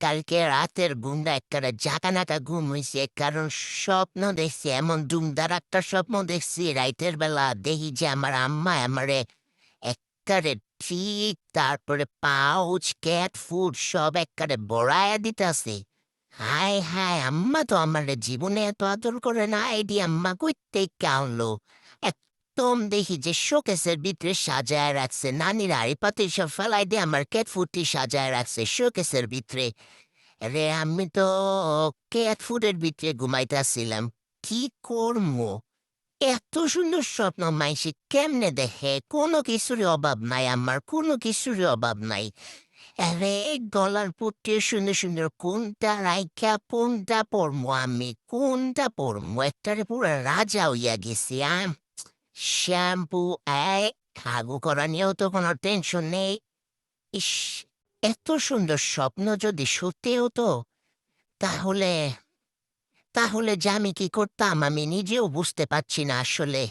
কালকে রাতের ঘুমটা একটা জাকানাকা ঘুম হয়েছে কারণ স্বপ্ন দেখছি, এমন দুমদার একটা স্বপ্ন দেখছি, রাইতের বেলা দেখি যে আমার আম্মা আমারে একবারে ঠিক তারপরে পাউচ, ক্যাট ফুড সব একবারে বড়াইয়া দিতেছে। হায় হায়, আম্মা তো আমার জীবনে এত আদর করে না এডি আম্মা কইতে কাউলো একদম দেখি যে শোকেসের ভিতরে সাজায় রাখছে, নানির পাতি সব ফেলাই দিয়ে আমার ক্যাট ফুডটি সাজায় রাখছে শোকেসের ভিতরে। রে, আমি তো ক্যাট ফুডের ভিতরে ঘুমাইতেছিলাম। কি করব এত সুন্দর স্বপ্ন মাইসি কেমনে দেখে? কোনো কিছুরই অভাব নাই আমার, কোনো কিছুরই অভাব নাই। আরে গলার পুটে সুন্দর সুন্দর কোনটা রাইখা, কোনটা পড়মো আমি? কোনটা পড়মো একটারে পুরো রাজা হইয়া গেছি, আম। শ্যাম্পু এই হাগু করা নিয়েও তো কোনো টেনশন নেই। ইস, এত সুন্দর স্বপ্ন যদি সত্যি হতো তাহলে তাহলে যে আমি কি করতাম আমি নিজেও বুঝতে পারছি না আসলে।